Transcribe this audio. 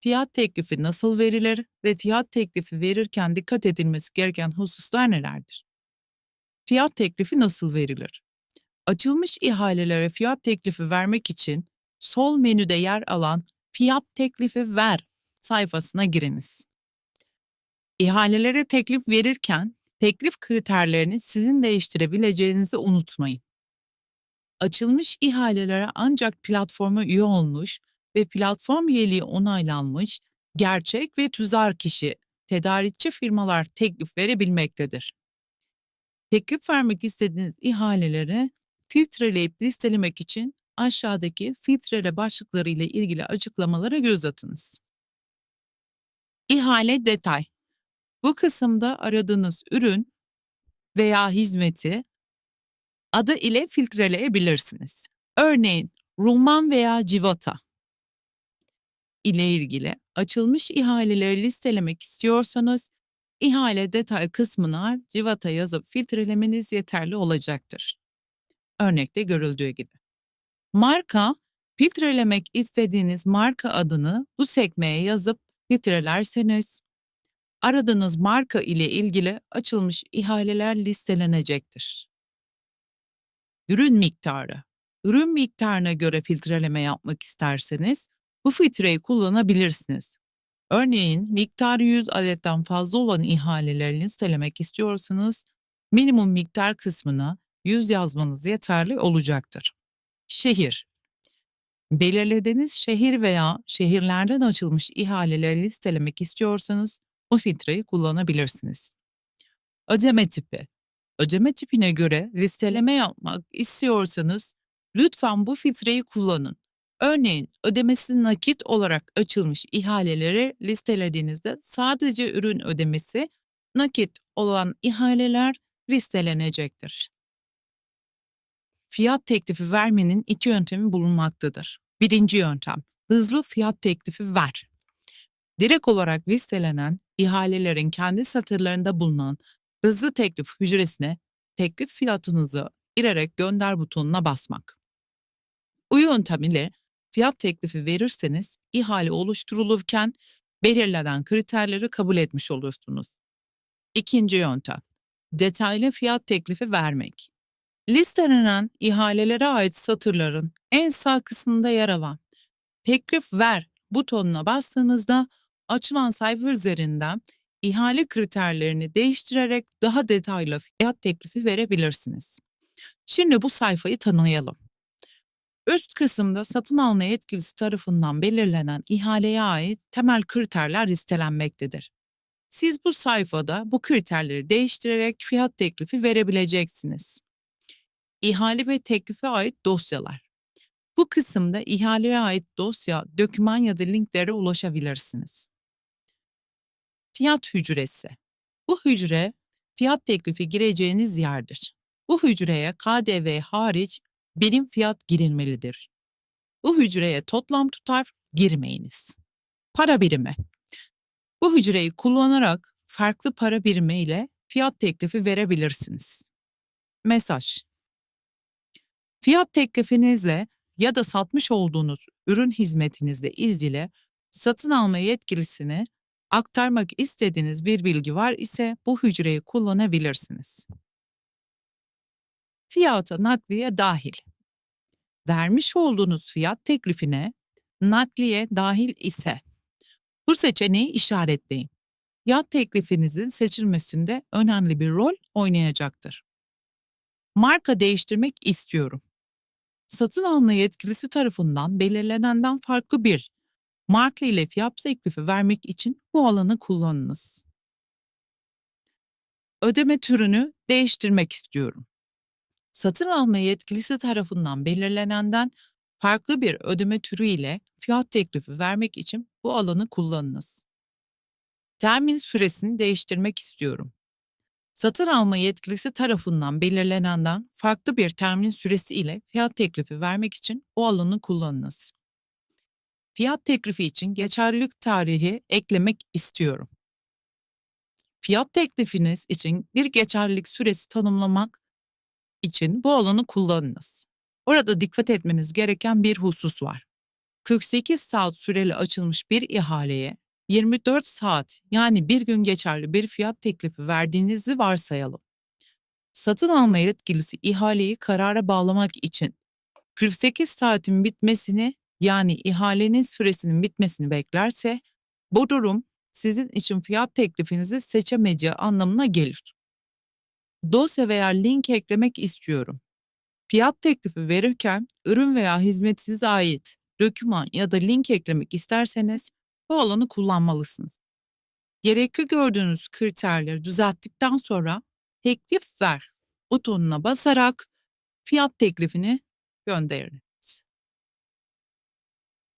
fiyat teklifi nasıl verilir ve fiyat teklifi verirken dikkat edilmesi gereken hususlar nelerdir? Fiyat teklifi nasıl verilir? Açılmış ihalelere fiyat teklifi vermek için sol menüde yer alan Fiyat teklifi ver sayfasına giriniz. İhalelere teklif verirken teklif kriterlerini sizin değiştirebileceğinizi unutmayın. Açılmış ihalelere ancak platforma üye olmuş ve platform üyeliği onaylanmış gerçek ve tüzar kişi, tedarikçi firmalar teklif verebilmektedir. Teklif vermek istediğiniz ihaleleri filtreleyip listelemek için aşağıdaki filtrele başlıkları ile ilgili açıklamalara göz atınız. İhale detay. Bu kısımda aradığınız ürün veya hizmeti adı ile filtreleyebilirsiniz. Örneğin Ruman veya Civata ile ilgili açılmış ihaleleri listelemek istiyorsanız ihale detay kısmına Civata yazıp filtrelemeniz yeterli olacaktır. Örnekte görüldüğü gibi. Marka, filtrelemek istediğiniz marka adını bu sekmeye yazıp filtrelerseniz, aradığınız marka ile ilgili açılmış ihaleler listelenecektir. Ürün miktarı. Ürün miktarına göre filtreleme yapmak isterseniz bu filtreyi kullanabilirsiniz. Örneğin miktarı 100 adetten fazla olan ihaleleri listelemek istiyorsanız minimum miktar kısmına 100 yazmanız yeterli olacaktır. Şehir. Belirlediğiniz şehir veya şehirlerden açılmış ihaleleri listelemek istiyorsanız bu filtreyi kullanabilirsiniz. Ödeme tipi. Ödeme tipine göre listeleme yapmak istiyorsanız lütfen bu filtreyi kullanın. Örneğin ödemesi nakit olarak açılmış ihaleleri listelediğinizde sadece ürün ödemesi nakit olan ihaleler listelenecektir fiyat teklifi vermenin iki yöntemi bulunmaktadır. Birinci yöntem, hızlı fiyat teklifi ver. Direkt olarak listelenen ihalelerin kendi satırlarında bulunan hızlı teklif hücresine teklif fiyatınızı girerek gönder butonuna basmak. Bu yöntem ile fiyat teklifi verirseniz ihale oluşturulurken belirlenen kriterleri kabul etmiş olursunuz. İkinci yöntem, detaylı fiyat teklifi vermek. Listelenen ihalelere ait satırların en sağ kısmında yer alan teklif ver butonuna bastığınızda açılan sayfa üzerinden ihale kriterlerini değiştirerek daha detaylı fiyat teklifi verebilirsiniz. Şimdi bu sayfayı tanıyalım. Üst kısımda satın alma yetkilisi tarafından belirlenen ihaleye ait temel kriterler listelenmektedir. Siz bu sayfada bu kriterleri değiştirerek fiyat teklifi verebileceksiniz ihale ve teklife ait dosyalar. Bu kısımda ihaleye ait dosya, doküman ya da linklere ulaşabilirsiniz. Fiyat hücresi. Bu hücre fiyat teklifi gireceğiniz yerdir. Bu hücreye KDV hariç birim fiyat girilmelidir. Bu hücreye toplam tutar girmeyiniz. Para birimi. Bu hücreyi kullanarak farklı para birimi ile fiyat teklifi verebilirsiniz. Mesaj. Fiyat teklifinizle ya da satmış olduğunuz ürün hizmetinizle ilgili satın alma yetkilisine aktarmak istediğiniz bir bilgi var ise bu hücreyi kullanabilirsiniz. Fiyata nakliye dahil. Vermiş olduğunuz fiyat teklifine nakliye dahil ise bu seçeneği işaretleyin. Fiyat teklifinizin seçilmesinde önemli bir rol oynayacaktır. Marka değiştirmek istiyorum satın alma yetkilisi tarafından belirlenenden farklı bir marka ile fiyat teklifi vermek için bu alanı kullanınız. Ödeme türünü değiştirmek istiyorum. Satın alma yetkilisi tarafından belirlenenden farklı bir ödeme türü ile fiyat teklifi vermek için bu alanı kullanınız. Termin süresini değiştirmek istiyorum satın alma yetkilisi tarafından belirlenenden farklı bir termin süresi ile fiyat teklifi vermek için o alanı kullanınız. Fiyat teklifi için geçerlilik tarihi eklemek istiyorum. Fiyat teklifiniz için bir geçerlilik süresi tanımlamak için bu alanı kullanınız. Orada dikkat etmeniz gereken bir husus var. 48 saat süreli açılmış bir ihaleye 24 saat yani bir gün geçerli bir fiyat teklifi verdiğinizi varsayalım. Satın alma yetkilisi ihaleyi karara bağlamak için 48 saatin bitmesini yani ihalenin süresinin bitmesini beklerse bu durum sizin için fiyat teklifinizi seçemeyeceği anlamına gelir. Dosya veya link eklemek istiyorum. Fiyat teklifi verirken ürün veya hizmet size ait doküman ya da link eklemek isterseniz bu alanı kullanmalısınız. Gerekli gördüğünüz kriterleri düzelttikten sonra teklif ver butonuna basarak fiyat teklifini gönderin.